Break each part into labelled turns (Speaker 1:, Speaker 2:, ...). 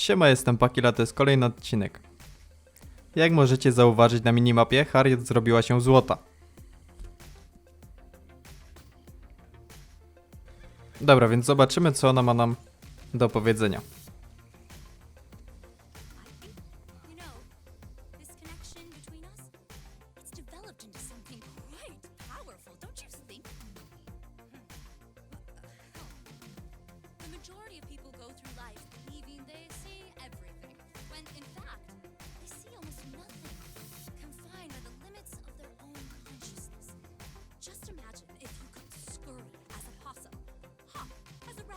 Speaker 1: Siema, jestem Pakila, to jest kolejny odcinek. Jak możecie zauważyć na minimapie, Harriet zrobiła się złota. Dobra, więc zobaczymy, co ona ma nam do powiedzenia.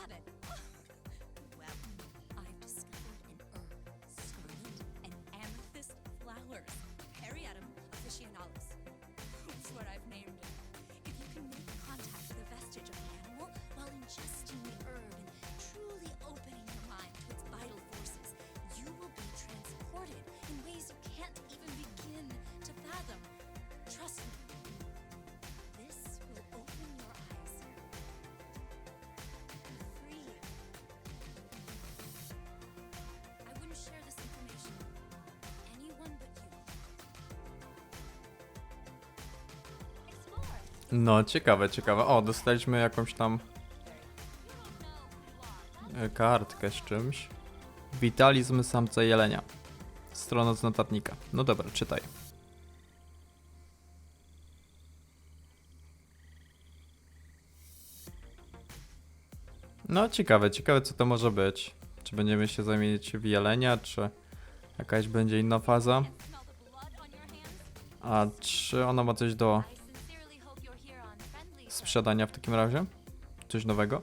Speaker 2: Rabbit. well, I've discovered an herb, scarlet and amethyst flowers. Periatum officinalis. That's what I've named it. If you can make contact with a vestige of the animal while ingesting the herb and truly opening your mind to its vital forces, you will be transported in ways you can't even begin to fathom. Trust me.
Speaker 1: No, ciekawe, ciekawe. O, dostaliśmy jakąś tam e, kartkę z czymś. Witalizm samca jelenia. Strona z notatnika. No dobra, czytaj. No, ciekawe, ciekawe co to może być. Czy będziemy się zamienić w jelenia, czy jakaś będzie inna faza? A czy ona ma coś do sprzedania w takim razie? Coś nowego?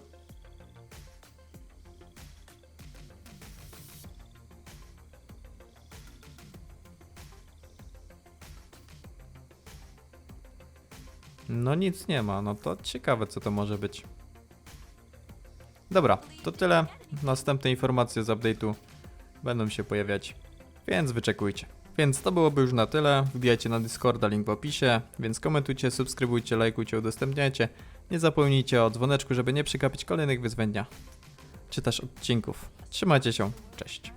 Speaker 1: No nic nie ma, no to ciekawe co to może być. Dobra, to tyle. Następne informacje z update'u będą się pojawiać, więc wyczekujcie. Więc to byłoby już na tyle. Wbijajcie na Discorda, link w opisie, więc komentujcie, subskrybujcie, lajkujcie, udostępniajcie. Nie zapomnijcie o dzwoneczku, żeby nie przegapić kolejnych wyzwań dnia, czy też odcinków. Trzymajcie się, cześć.